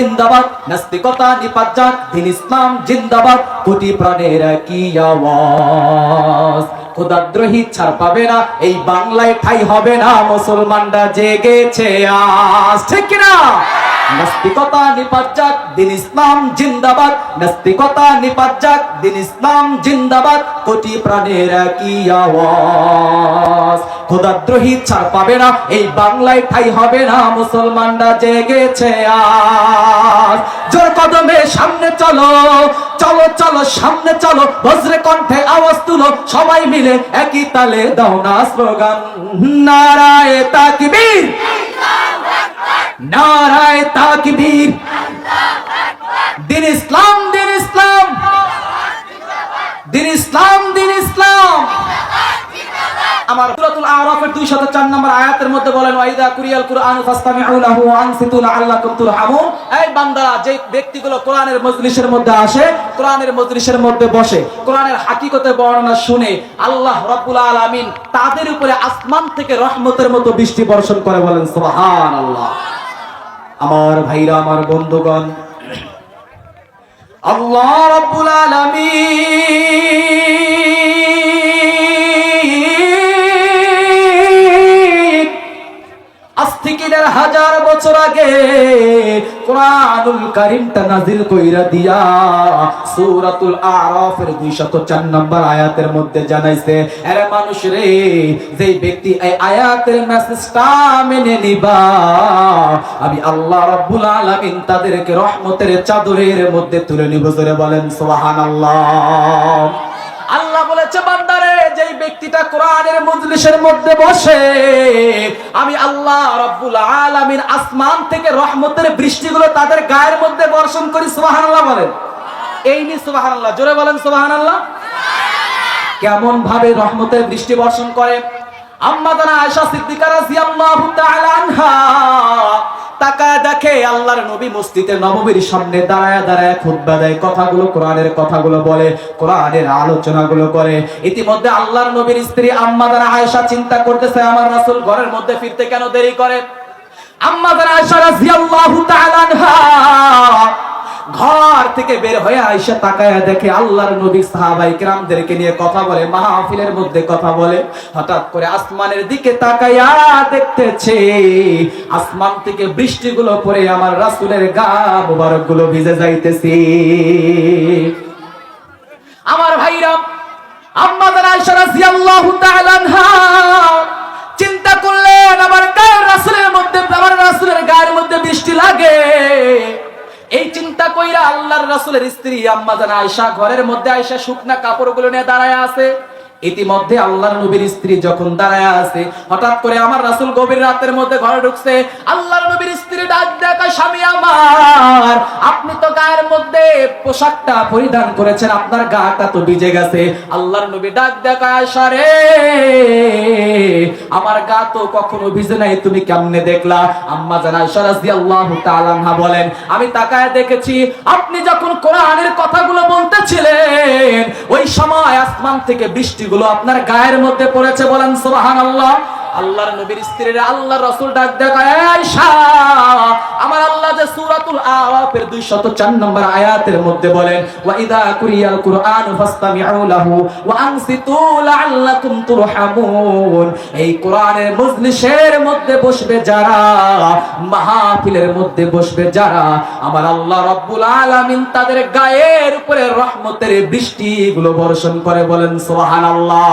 জিন্দাবাদ, নাস্তিকতা নিপাত, দিন ইসলাম জিন্দাবাদ, কোটি প্রাণের কি আওয়াজ। খোদাদ্রোহী ছাড় পাবে না, এই বাংলায় ঠাই হবে না, মুসলমানরা জেগেছে আজ। ঠিক কিনা? নাস্তিকতা নিপাত, দিন ইসলাম জিন্দাবাদ, নাস্তিকতা নিপাত, দিন ইসলাম জিন্দাবাদ, কোটি প্রাণের কি আওয়াজ। খোদাদ্রোহী ছাড় পাবে না, এই বাংলায় ঠাই হবে না, মুসলমানরা জেগেছে আজ। জোর কদমে সামনে চলো চলো চলো, সামনে চলো, বজ্রে কণ্ঠে আওয়াজ তুলো, সবাই মিলে একই তালে দাও না স্লোগান। নারায় তাকবীর। নারায় তাকবীর। দিন ইসলাম দিন ইসলাম দিন ইসলাম আমার সূরাতুল আরাফের 204 নম্বর আয়াতের মধ্যে বলেন ওয়াইদা কুরিয়াল কুরআন ফাসতামিউ লাহু আনসিতু লাআল্লাকুম তুরহামুন। এই বান্দারা, যে ব্যক্তিগুলো কোরআনের মজলিসের মধ্যে আসে, কোরআনের মজলিসের মধ্যে বসে, কোরআনের বর্ণনা শুনে আল্লাহ রাব্বুল আলামিন তাদের উপরে আসমান থেকে রহমতের মতো বৃষ্টি বর্ষণ করে বলেন, সুবহানাল্লাহ। আমার ভাইরা, আমার বন্ধুগণ, আল্লাহ রাব্বুল আলামিন হাজার বছর আগে কোরআনুল কারিমটা নাজিল কইরা দিয়া সূরাতুল আরাফের 204 নম্বর আয়াতের মধ্যে জানাইছে আরে মানুষ রে, যেই ব্যক্তি এই আয়াতের মেসেজটা মেনে নিবা, আমি আল্লাহ রাব্বুল আলামিন তাদেরকে রহমতের চাদরের মধ্যে তুলে নিব। বলেন, সুবহানাল্লাহ। আল্লাহ বলেছে বান্দারে যেই ব্যক্তিটা কোরআনের মজলিসের মধ্যে বসে, আমি আল্লাহ রাব্বুল আলামিন আসমান থেকে রহমতের বৃষ্টিগুলো তাদের গায়ের মধ্যে বর্ষণ করি, সুবহানাল্লাহ বলেন। এই নি সুবহানাল্লাহ, জোরে বলেন সুবহানাল্লাহ। কেমন ভাবে রহমতের বৃষ্টি বর্ষণ করে? আম্মা জানা আয়েশা সিদ্দিকা রাদিয়াল্লাহু তাআলা আনহা তাকায় দেখে আল্লাহর নবী মসজিদে নববীর সামনে দাঁড়ায় দাঁড়ায় খুতবা দেয়, কথাগুলো কোরআনের কথাগুলো বলে, কোরআনের আলোচনাগুলো করে। ইতিমধ্যে আল্লাহর নবীর স্ত্রী আম্মা দ্বারা আয়েশা চিন্তা করতেছে, আমার রাসূল ঘরের মধ্যে ফিরতে কেন দেরি করে? আম্মা দ্বারা আয়েশা রাদিয়াল্লাহু তাআলা ঘর থেকে বের হয়ে আইসা তাকায়া দেখে আল্লাহর নবী সাহাবাই কিরামদেরকে নিয়ে কথা বলে, মাহফিলের মধ্যে কথা বলে। হঠাৎ করে আসমানের দিকে তাকায়া দেখতেছে, আসমান থেকে বৃষ্টিগুলো পড়ে আমার রাসূলের গা মুবারকগুলো ভিজে যাইতেছে। আমার ভাইরা, আম্মা আয়েশা রাদিয়াল্লাহু তাআলা এই চিন্তা কইরা আল্লাহর রাসূলের স্ত্রী আম্মা জান আয়েশা ঘরের মধ্যে আয়েশা শুকনা কাপড়গুলো নিয়ে দাঁড়ায় আছে। ইতিমধ্যে আল্লাহর নবীর স্ত্রী যখন দাঁড়ায় আছে, হঠাৎ করে আমার রাসূল গভীর রাতের মধ্যে ঘরে ঢুকছে। আল্লাহর নবীর স্ত্রী ডাক দেখা স্বামী আমার? মধ্যে পোশাকটা পরিধান করেছেন, আপনার গাটা তো ভিজে গেছে। আল্লাহর নবী ডাক দেখা, আয়েশা রে, আমার গা তো কখনো ভিজে নাই, তুমি কেমনে দেখলা? আম্মা জানা আয়েশা রাদিয়াল্লাহু তাআলা আনহা বলেন, আমি তাকায় দেখেছি, আপনি যখন কোরআনের কথাগুলো বলতেছিলেন, ওই সময় আসমান থেকে বৃষ্টিগুলো আপনার গায়ের মধ্যে পড়েছে বলেন, সুবহানাল্লাহ। আল্লাহর নবীর স্ত্রীরা আল্লাহর রাসূল ডাক দেখায় আয়েশা, আমার আল্লাহ যে সূরাতুল আরাফের 204 নম্বর আয়াতের মধ্যে বলেন ওয়া ইদা কুরিয়াল কুরআন ফাসতামিউ লাহু ওয়া আনসিতু লাআল্লাকুম তুরহামুন। এই কোরআনের মজলিসের মধ্যে বসবে যারা, মাহফিলের মধ্যে বসবে যারা, আমার আল্লাহ রাব্বুল আলামিন তাদের গায়ের উপরে রহমতের বৃষ্টিগুলো বর্ষণ করে বলেন, সুবহানাল্লাহ।